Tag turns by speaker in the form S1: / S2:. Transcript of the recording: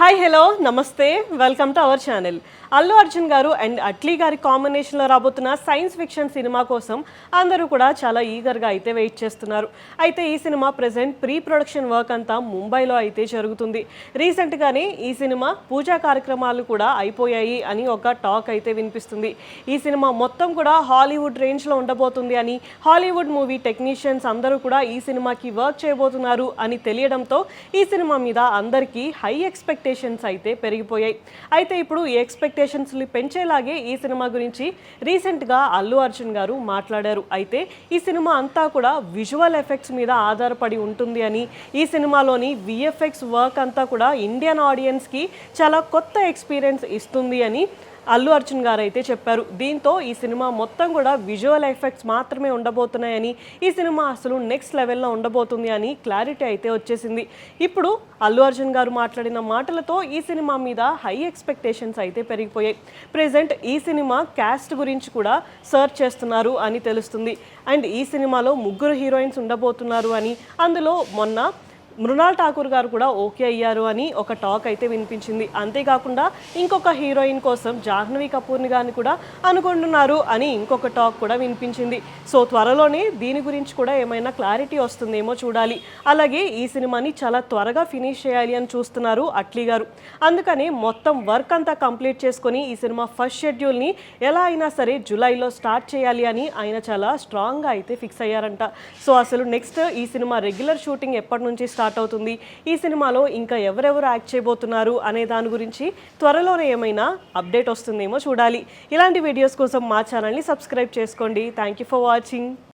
S1: Hi hello నమస్తే welcome to our channel Allu Arjun గారు and Atlee గారి కాంబినేషన్లో రాబోతున్న సైన్స్ ఫిక్షన్ సినిమా కోసం అందరూ కూడా చాలా ఈగర్గా అయితే వెయిట్ చేస్తున్నారు. అయితే ఈ cinema present pre production work అంతా ముంబైలో అయితే జరుగుతుంది. రీసెంట్గానే ఈ సినిమా పూజా కార్యక్రమాలు కూడా అయిపోయాయి అని ఒక టాక్ అయితే వినిపిస్తుంది. ఈ సినిమా మొత్తం కూడా హాలీవుడ్ రేంజ్లో ఉండబోతుంది అని హాలీవుడ్ మూవీ టెక్నీషియన్స్ అందరూ కూడా ఈ సినిమాకి వర్క్ చేయబోతున్నారు అని తెలియడంతో ఈ సినిమా మీద అందరికీ హై ఎక్స్పెక్టేషన్స్ అయితే పెరిగిపోయాయి. అయితే ఇప్పుడు ఈ ఎక్స్పెక్టేషన్స్ని పెంచేలాగే ఈ సినిమా గురించి రీసెంట్గా అల్లు అర్జున్ గారు మాట్లాడారు. అయితే ఈ సినిమా అంతా కూడా విజువల్ ఎఫెక్ట్స్ మీద ఆధారపడి ఉంటుంది అని ఈ సినిమాలోని విఎఫ్ఎక్స్ వర్క్ అంతా కూడా ఇండియన్ ఆడియన్స్కి చాలా కొత్త ఎక్స్పీరియన్స్ ఇస్తుంది అని అల్లు అర్జున్ గారు అయితే చెప్పారు. దీంతో ఈ సినిమా మొత్తం కూడా విజువల్ ఎఫెక్ట్స్ మాత్రమే ఉండబోతున్నాయని ఈ సినిమా అసలు నెక్స్ట్ లెవెల్లో ఉండబోతుంది అని క్లారిటీ అయితే వచ్చేసింది. ఇప్పుడు అల్లు అర్జున్ గారు మాట్లాడిన మాటలతో ఈ సినిమా మీద హై ఎక్స్పెక్టేషన్స్ అయితే పెరిగిపోయాయి. ప్రెసెంట్ ఈ సినిమా క్యాస్ట్ గురించి కూడా సర్చ్ చేస్తున్నారు అని తెలుస్తుంది. అండ్ ఈ సినిమాలో ముగ్గురు హీరోయిన్స్ ఉండబోతున్నారు అని అందులో మొన్న మృణాల్ ఠాకూర్ గారు కూడా ఓకే అయ్యారు అని ఒక టాక్ అయితే వినిపించింది. అంతేకాకుండా ఇంకొక హీరోయిన్ కోసం జాహ్నవి కపూర్ని గారిని కూడా అనుకుంటున్నారు అని ఇంకొక టాక్ కూడా వినిపించింది. సో త్వరలోనే దీని గురించి కూడా ఏమైనా క్లారిటీ వస్తుందేమో చూడాలి. అలాగే ఈ సినిమాని చాలా త్వరగా ఫినిష్ చేయాలి అని చూస్తున్నారు అట్లీ గారు. అందుకని మొత్తం వర్క్ అంతా కంప్లీట్ చేసుకొని ఈ సినిమా ఫస్ట్ షెడ్యూల్ని ఎలా అయినా సరే జూలైలో స్టార్ట్ చేయాలి అని ఆయన చాలా స్ట్రాంగ్గా అయితే ఫిక్స్ అయ్యారంట. సో అసలు నెక్స్ట్ ఈ సినిమా రెగ్యులర్ షూటింగ్ ఎప్పటి నుంచి స్టార్ట్ స్టార్ట్ అవుతుంది. ఈ సినిమాలో ఇంకా ఎవరెవరు యాక్ట్ చేయబోతున్నారు అనే దాని గురించి త్వరలోనే ఏమైనా అప్డేట్ వస్తుందేమో చూడాలి. ఇలాంటి వీడియోస్ కోసం మా ఛానల్ని సబ్స్క్రైబ్ చేసుకోండి. Thank you for watching